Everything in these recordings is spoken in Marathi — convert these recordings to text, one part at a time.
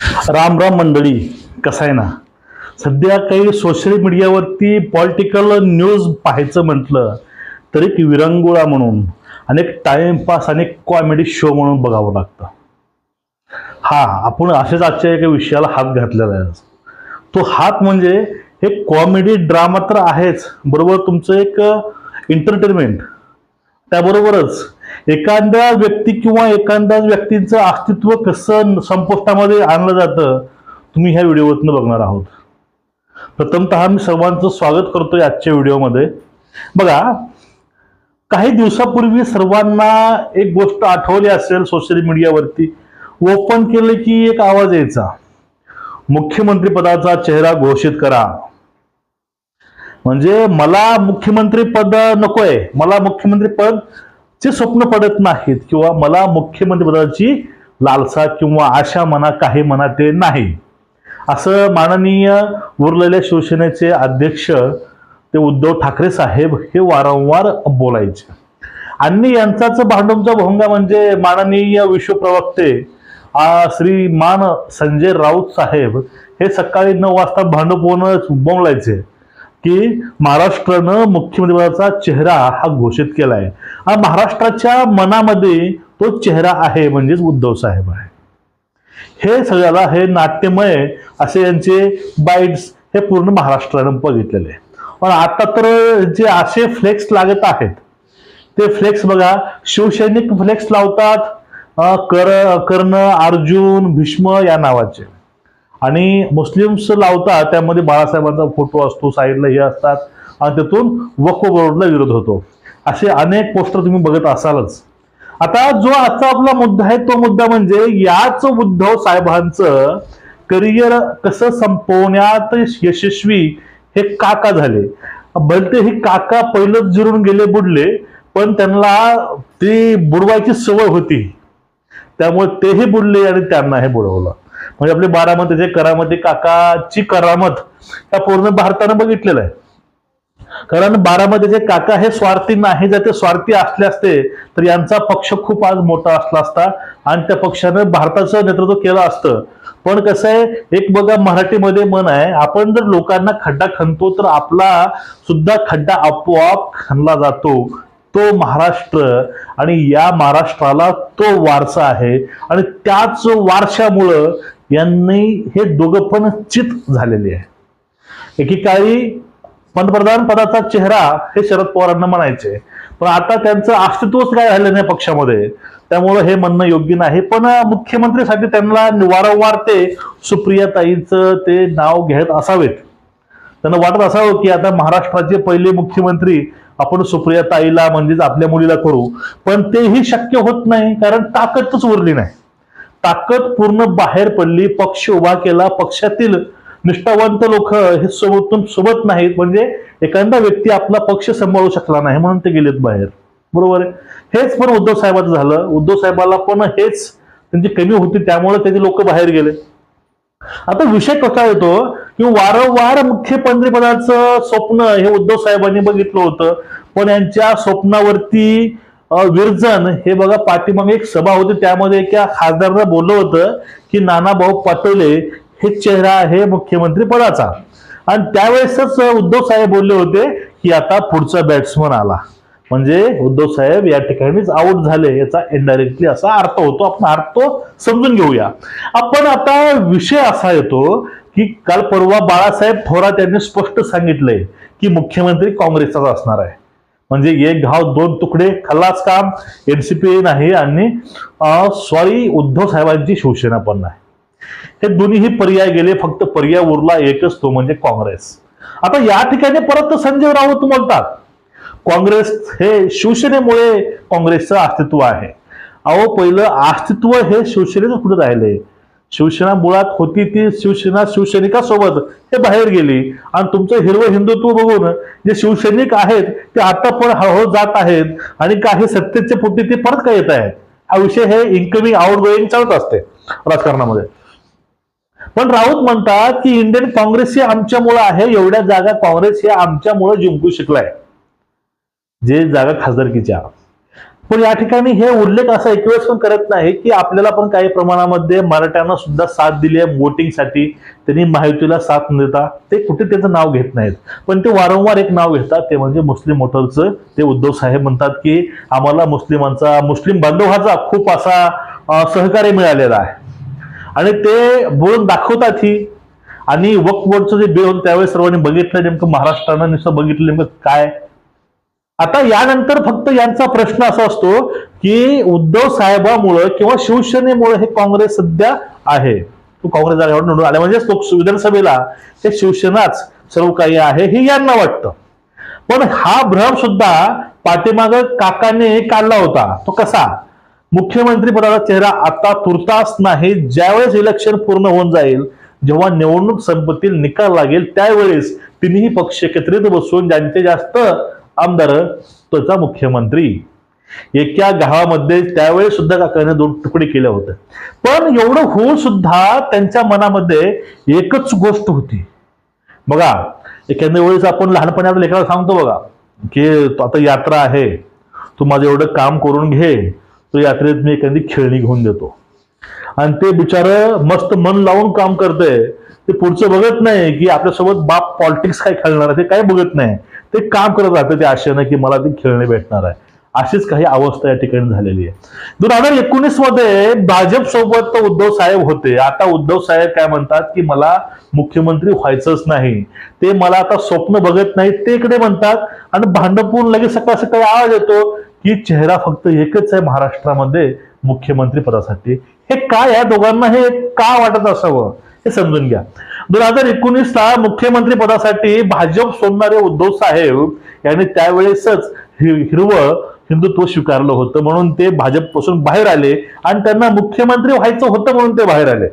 राम राम मंडळी कसं आहे ना? सध्या काही सोशल मीडियावरती पॉलिटिकल न्यूज पाहायचं म्हटलं तरी एक विरंगुळा म्हणून आणि एक टाइमपास आणि कॉमेडी शो म्हणून बघावं लागतं. हा आपण असेच आजच्या एका विषयाला हात घातलेला आहे तो हात म्हणजे हे कॉमेडी ड्रामा तर आहेच बरोबर? तुमचं एक एंटरटेनमेंट त्याबरोबरच एखाद्या व्यक्ती किंवा एखाद्या व्यक्तीचं अस्तित्व कसं संपुष्टामध्ये आणलं जातं तुम्ही ह्या व्हिडिओतनं बघणार आहोत. प्रथमतः मी सर्वांचं स्वागत करतोय आजच्या व्हिडिओमध्ये. बघा काही दिवसापूर्वी सर्वांना एक गोष्ट आठवली असेल सोशल मीडियावरती ओपन केलं की एक आवाज यायचा. मुख्यमंत्री पदाचा चेहरा घोषित करा. म्हणजे मला मुख्यमंत्री पद नकोय. मला मुख्यमंत्री पद जे स्वप्न पडत नाहीत किंवा मला मुख्यमंत्रीपदाची लालसा किंवा आशा म्हणा काही म्हणा ते नाही. असं माननीय उरलेल्या शिवसेनेचे अध्यक्ष ते उद्धव ठाकरे साहेब हे वारंवार बोलायचे. आणि यांचाच भांडूमचा भोंगा म्हणजे माननीय विश्वप्रवक्ते श्रीमान संजय राऊत साहेब हे सकाळी नऊ वाजता भांडूप बोलायचे की महाराष्ट्रानं मुख्यमंत्रीपदाचा चेहरा हा घोषित केला आहे हा महाराष्ट्राच्या मनामध्ये तो चेहरा आहे म्हणजेच उद्धव साहेब आहे. हे सगळ्याला हे नाट्यमय असे यांचे बाईट्स हे पूर्ण महाराष्ट्रानं बघितलेले आहे. पण आता तर जे असे फ्लेक्स लागत आहेत ते फ्लेक्स बघा शिवसैनिक फ्लेक्स लावतात कर कर्ण अर्जुन भीष्म या नावाचे. आणि मुस्लिम्स लावतात त्यामध्ये बाळासाहेबांचा फोटो असतो साईडला हे असतात. आणि त्यातून वक्फ बोर्डला विरोध होतो. असे अनेक पोस्टर तुम्ही बघत असालच. आता जो आजचा आपला मुद्दा आहे तो मुद्दा म्हणजे याच उद्धव साहेबांचं करिअर कसं संपवण्यात यशस्वी हे काका झाले. भलते हे काका पहिलंच जिरून गेले बुडले पण त्यांना ती बुडवायची सवय होती. त्यामुळे तेही बुडले आणि त्यांना हे बुडवलं. म्हणजे आपले बारामतीचे करामती काकाची करामत या पूर्ण भारतानं बघितलेलं आहे. कारण बारामतीचे काका हे स्वार्थी नाही जर ते स्वार्थी असले असते तर यांचा पक्ष खूप आज मोठा असला असता आणि त्या पक्षाने भारताचं नेतृत्व केलं असतं. पण कसं आहे एक बघा मराठीमध्ये मन आहे आपण जर लोकांना खड्डा खणतो तर आपला सुद्धा खड्डा आपोआप खणला जातो. तो महाराष्ट्र आणि या महाराष्ट्राला तो वारसा आहे. आणि त्याच वारशामुळं यांनी हे दोघं पण चित झालेले आहे. एकेकाळी पंतप्रधान पदाचा चेहरा हे शरद पवारांना म्हणायचे. पण आता त्यांचं अस्तित्वच काय झालं नाही पक्षामध्ये. त्यामुळं हे म्हणणं योग्य नाही. पण मुख्यमंत्रीसाठी त्यांना वारंवार ते सुप्रियाताईचं ते नाव घेत असावेत. त्यांना वाटत असावं की आता महाराष्ट्राचे पहिले मुख्यमंत्री आपण सुप्रियाताईला म्हणजेच आपल्या मुलीला करू. पण तेही शक्य होत नाही कारण ताकदच उरली नाही. ताकद पूर्ण बाहेर पडली पक्ष उभा केला पक्षातील निष्ठावंत लोक हे सोबतून सोबत नाहीत. म्हणजे एखादा व्यक्ती आपला पक्ष सांभाळू शकला नाही म्हणून ते गेलेत बाहेर. बरोबर आहे? हेच पण उद्धव साहेबांचं झालं. उद्धव साहेबाला पण हेच त्यांची कमी होती त्यामुळे त्याचे लोक बाहेर गेले. आता विषय कसा येतो? की वारंवार मुख्यमंत्रीपदाचं स्वप्न हे उद्धव साहेबांनी बघितलं होतं. पण यांच्या स्वप्नावरती विरजन हे बघा पाठीमागे एक सभा होती. त्यामध्ये एका खासदारांना बोललं होतं की नानाभाऊ पटोले हे चेहरा आहे मुख्यमंत्री पदाचा. आणि त्यावेळेसच उद्धव साहेब बोलले होते की आता पुढचा बॅट्समन आला. म्हणजे उद्धव साहेब या ठिकाणीच आउट झाले याचा इनडायरेक्टली असा अर्थ होतो. आपण अर्थ तो समजून घेऊया. आपण आता विषय असा येतो की काल परवा बाळासाहेब थोरात यांनी स्पष्ट सांगितलंय की मुख्यमंत्री काँग्रेसचाच असणार आहे. म्हणजे एक घाव दोन तुकडे खल्लाच काम एनसीपी नाही आणि सॉरी उद्धव साहेबांची शिवसेना पण नाही. हे दोन्हीही पर्याय गेले फक्त पर्याय उरला एकच तो म्हणजे काँग्रेस. आता या ठिकाणी परत संजय राऊत बोलतात. काँग्रेस हे शिवसेनेमुळे काँग्रेसचं अस्तित्व आहे. अहो पहिलं अस्तित्व हे शिवसेनेचं कुठे राहिले? शिवसेना मुळात होती ती शिवसेना शिवसैनिकासोबत हे बाहेर गेली. आणि तुमचं हिरवं हिंदुत्व बघून जे शिवसैनिक आहेत ते आता पण हळूहळू जात आहेत आणि काही सत्तेचे पोटी ते परत काय येत आहेत. हा विषय हे इन्कमिंग आउट गोईंग चालत असते राजकारणामध्ये. पण राऊत म्हणतात की इंडियन काँग्रेस हे आमच्यामुळं आहे एवढ्या जागा काँग्रेस हे आमच्यामुळं जिंकू शकलाय. जे जागा खासदारकीच्या. पण या ठिकाणी हे उल्लेख असा एक वेळेस पण करत नाही की आपल्याला पण काही प्रमाणामध्ये मराठ्यांना सुद्धा साथ दिली आहे वोटिंगसाठी. त्यांनी महायुतीला साथ न देता ते कुठे त्याचं नाव घेत नाहीत. पण ते वारंवार एक नाव घेतात ते म्हणजे मुस्लिम मोटरचं ते उद्धव साहेब म्हणतात की आम्हाला मुस्लिमांचा मुस्लिम बांधवाचा खूप असा सहकार्य मिळालेला आहे. आणि ते बोलून दाखवतात ही. आणि वक्फ बोर्डचं जे बिल होतं त्यावेळेस सर्वांनी बघितलं नेमकं महाराष्ट्रानं नुसतं बघितलं नेमकं काय? आता यानंतर फक्त यांचा प्रश्न असा असतो की उद्धव साहेबामुळं किंवा शिवसेनेमुळे हे काँग्रेस सध्या आहे. तो काँग्रेस जागेवर निवडून आले. म्हणजे विधानसभेला हे शिवसेनाच सर्व काही आहे हे यांना वाटतं. पण हा भ्रम सुद्धा पाठीमाग काकाने काढला होता. तो कसा? मुख्यमंत्री पदाचा चेहरा आता तुर्तास नाही. ज्यावेळेस इलेक्शन पूर्ण होऊन जाईल जेव्हा निवडणूक संपत्तील निकाल लागेल त्यावेळेस तिन्ही पक्ष एकत्रित बसून ज्यांचे जास्त आमदार त्याचा मुख्यमंत्री. एका गावामध्ये त्यावेळेस सुद्धा काकाने दोन तुकडे केल्या होत्या. पण एवढं होऊन सुद्धा त्यांच्या मनामध्ये एकच गोष्ट होती. बघा एखाद्या वेळेस आपण लहानपणी आपल्या लेखाला सांगतो बघा की आता यात्रा आहे तू माझं एवढं काम करून घे तो यात्रेत मी एखादी खेळणी घेऊन देतो. आणि ते बिचार मस्त मन लावून काम करतंय. ते पुढचं बघत नाही की आपल्यासोबत बाप पॉलिटिक्स काय खेळणार आहे ते काय बघत नाही. ते काम करत राहतं ते आशेनं की मला ते खेळणे भेटणार आहे. अशीच काही अवस्था या ठिकाणी झालेली आहे. दोन हजार एकोणीसमध्ये भाजप सोबत तर उद्धव साहेब होते. आता उद्धव साहेब काय म्हणतात की मला मुख्यमंत्री व्हायचंच नाही. ते मला आता स्वप्न बघत नाही ते इकडे म्हणतात. आणि भांडपून लगेच सकाळ सकाळी आवाज येतो. की चेहरा फक्त एकच आहे महाराष्ट्रामध्ये मुख्यमंत्री पदासाठी. हे काय या दोघांना हे का वाटत असावं? हे समजून घ्या. दोन हजार एकोणीसला मुख्यमंत्री पदासाठी भाजप सोडणारे उद्धव साहेब यांनी त्यावेळेसच हिरवळ हिरवं हिंदुत्व स्वीकारलं होतं. म्हणून ते भाजपपासून बाहेर आले आणि त्यांना मुख्यमंत्री व्हायचं होतं म्हणून ते बाहेर आले.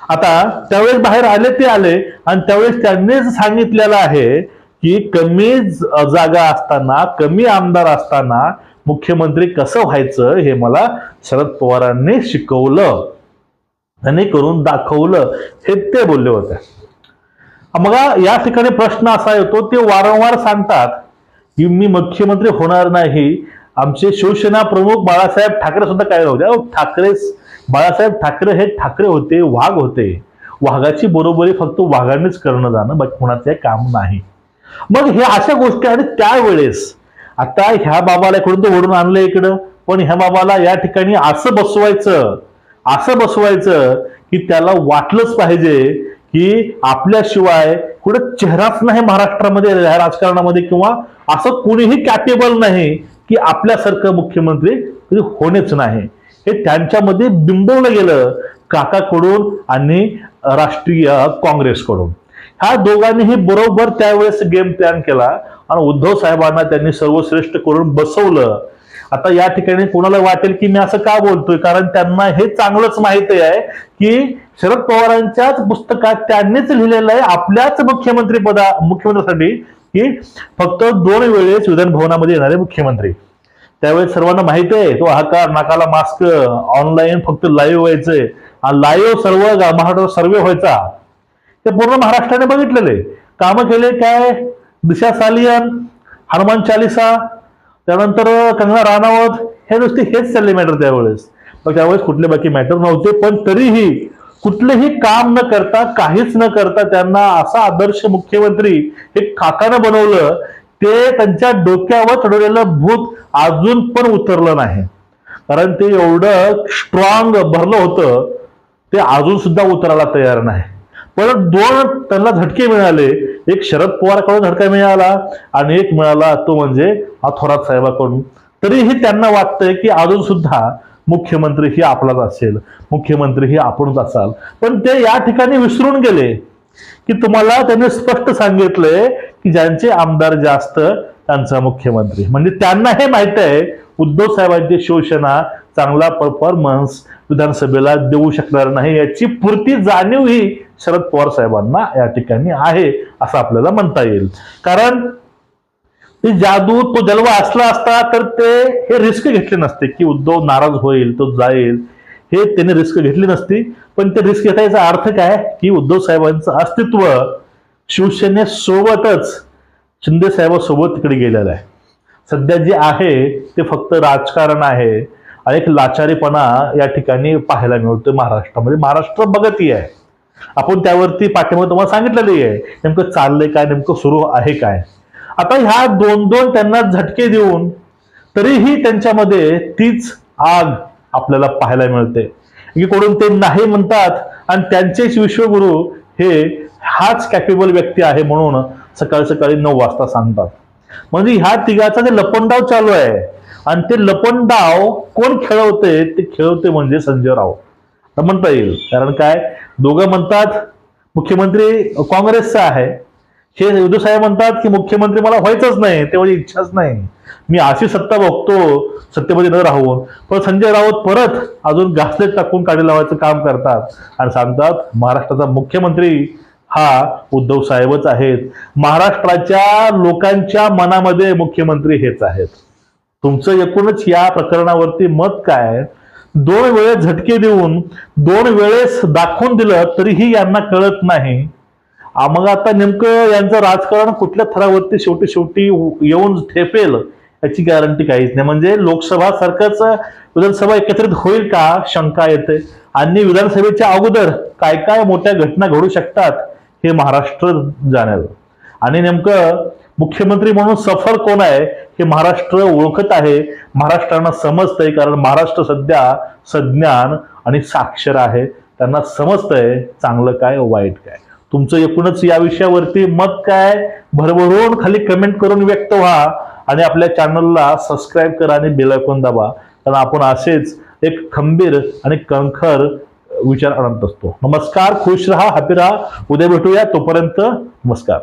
आता त्यावेळेस बाहेर आले ते आले आणि त्यावेळेस त्यांनीच सांगितलेलं आहे की कमी ज- जागा असताना कमी आमदार असताना मुख्यमंत्री कसं व्हायचं हे मला शरद पवारांनी शिकवलं. त्यांनी करून दाखवलं. हे ते बोलले होते. मग या ठिकाणी प्रश्न असा येतो ते वारंवार सांगतात की मी मुख्यमंत्री होणार नाही. आमचे शिवसेना प्रमुख बाळासाहेब ठाकरे सुद्धा काय नव्हते अहो, ठाकरे बाळासाहेब ठाकरे हे ठाकरे होते वाघ होते. वाघाची बरोबरी फक्त वाघानेच करणं जाणं बाकी कोणाचं काम नाही. मग हे अशा गोष्टी आणि त्यावेळेस. आता ह्या बाबाला इकडून तो ओढून आणलं इकडं. पण ह्या बाबाला या ठिकाणी असं बसवायचं असं बसवायचं की त्याला वाटलंच पाहिजे की आपल्याशिवाय कुठे चेहराच नाही महाराष्ट्रामध्ये ह्या राजकारणामध्ये किंवा असं कुणीही कॅपेबल नाही की आपल्यासारखं मुख्यमंत्री कधी होणेच नाही. हे त्यांच्यामध्ये बिंबवलं गेलं काकाकडून आणि राष्ट्रीय काँग्रेसकडून. ह्या दोघांनीही बरोबर त्यावेळेस गेम प्लॅन केला. आणि उद्धव साहेबांना त्यांनी सर्वश्रेष्ठ करून बसवलं. आता या ठिकाणी कोणाला वाटेल की मी असं का बोलतोय? कारण त्यांना हे चांगलंच माहिती आहे की शरद पवारांच्याच पुस्तकात त्यांनीच लिहिलेलं आहे आपल्याच मुख्यमंत्री पदा मुख्यमंत्र्यासाठी की फक्त दोन वेळेस विधान भवनामध्ये येणारे मुख्यमंत्री. त्यावेळेस सर्वांना माहिती आहे तो हाकार नाकाला मास्क ऑनलाईन फक्त लाईव्ह व्हायचंय. लाईव्ह सर्व गा- महाराष्ट्र सर्वे व्हायचा. ते पूर्ण महाराष्ट्राने बघितलेले. कामं केले काय? दिशा सालियन हनुमान चालिसा त्यानंतर कंगना राणावत हे नुसते हेच चालले मॅटर त्यावेळेस. मग त्यावेळेस कुठले बाकी मॅटर नव्हते पण तरीही कुठलेही काम न करता काहीच न करता त्यांना असा आदर्श मुख्यमंत्री हे काकानं बनवलं ते त्यांच्या डोक्यावर चढवलेलं भूत अजून पण उतरलं नाही. कारण ते एवढं स्ट्रॉंग भरलं होतं ते अजून सुद्धा उतरायला तयार नाही. परत दोन त्यांना झटके मिळाले. एक शरद पवारकडून झटका मिळाला आणि एक मिळाला तो म्हणजे हा थोरात साहेबाकडून. तरीही त्यांना वाटतंय की अजून सुद्धा मुख्यमंत्री ही आपलाच असेल. मुख्यमंत्री ही आपणच असाल. पण ते या ठिकाणी विसरून गेले की तुम्हाला त्यांनी स्पष्ट सांगितलंय की ज्यांचे आमदार जास्त त्यांचा मुख्यमंत्री. म्हणजे त्यांना हे माहीत आहे उद्धव साहेबांची शिवसेना चांगला परफॉर्मन्स विधानसभेला देऊ शकणार नाही याची पुरती जाणीव ही शरद पवार साहेबांना या ठिकाणी आहे असं आपल्याला म्हणता येईल. कारण ती जादू तो जलवा असला असता तर ते हे रिस्क घेतले नसते की उद्धव नाराज होईल तो जाईल. हे त्याने रिस्क घेतली नसती. पण ते रिस्क घेता याचा अर्थ काय? की उद्धव साहेबांचं अस्तित्व शिवसेनेसोबतच शिंदे साहेबांसोबत तिकडे गेलेलं आहे. सध्या जे आहे ते फक्त राजकारण आहे. एक लाचारीपणा या ठिकाणी पाहायला मिळतोय महाराष्ट्रामध्ये. महाराष्ट्र बघती आहे आपण त्यावरती पाठिंबा तुम्हाला सांगितलेली आहे. नेमकं चाललंय काय नेमकं सुरू आहे काय? आता ह्या दोन दोन त्यांना झटके देऊन तरीही त्यांच्यामध्ये तीच आग आपल्याला पाहायला मिळते. एकीकडून ते नाही म्हणतात आणि त्यांचेच विश्वगुरु हे हाच कॅपेबल व्यक्ती आहे म्हणून सकाळी सकाळी नऊ वाजता सांगतात. म्हणजे ह्या तिघाचा जे लपंडाव चालू आहे आणि ते लपंडाव कोण खेळवते ते खेळवते म्हणजे संजय राऊत. तर म्हणता येईल. कारण काय? दोघं म्हणतात मुख्यमंत्री काँग्रेसचा आहे. हे उद्धव साहेब म्हणतात की मुख्यमंत्री मला व्हायचंच नाही तेवढी इच्छाच नाही. मी अशी सत्ता बघतो सत्तेमध्ये न राहून. पण संजय राऊत परत अजून घासलेट टाकून काढी लावायचं काम करतात. आणि सांगतात महाराष्ट्राचा मुख्यमंत्री हा उद्धव साहेबच आहेत. महाराष्ट्राच्या लोकांच्या मनामध्ये मुख्यमंत्री हेच आहेत. तुमचं एकूणच या प्रकरणावरती मत काय? दोन वेळेस झटके देऊन दोन वेळेस दाखवून दिलं तरीही यांना कळत नाही. मग आता नेमकं यांचं राजकारण कुठल्या थरावरती शेवटी शेवटी येऊन ठेपेल याची गॅरंटी काहीच नाही. म्हणजे लोकसभा सारखंच विधानसभा एकत्रित होईल का? शंका येते. आणि विधानसभेच्या अगोदर काय काय मोठ्या घटना घडू शकतात हे महाराष्ट्र जाण्याला आणि नेमकं मुख्यमंत्री म्हणून सफल कोण आहे हे महाराष्ट्र ओळखत आहे. महाराष्ट्रांना समजतंय कारण महाराष्ट्र सध्या सज्ञान आणि साक्षर आहे. त्यांना समजतंय चांगलं काय वाईट काय. तुमचं एकूणच या विषयावरती मत काय? भरभरून खाली कमेंट करून व्यक्त व्हा आणि आपल्या चॅनलला सबस्क्राईब करा आणि बेलायकॉन दाबा. कारण आपण असेच एक खंबीर आणि कंखर विचार आणत असतो. नमस्कार खुश राहा हॅपी राहा. उद्या भेटूया. तोपर्यंत नमस्कार.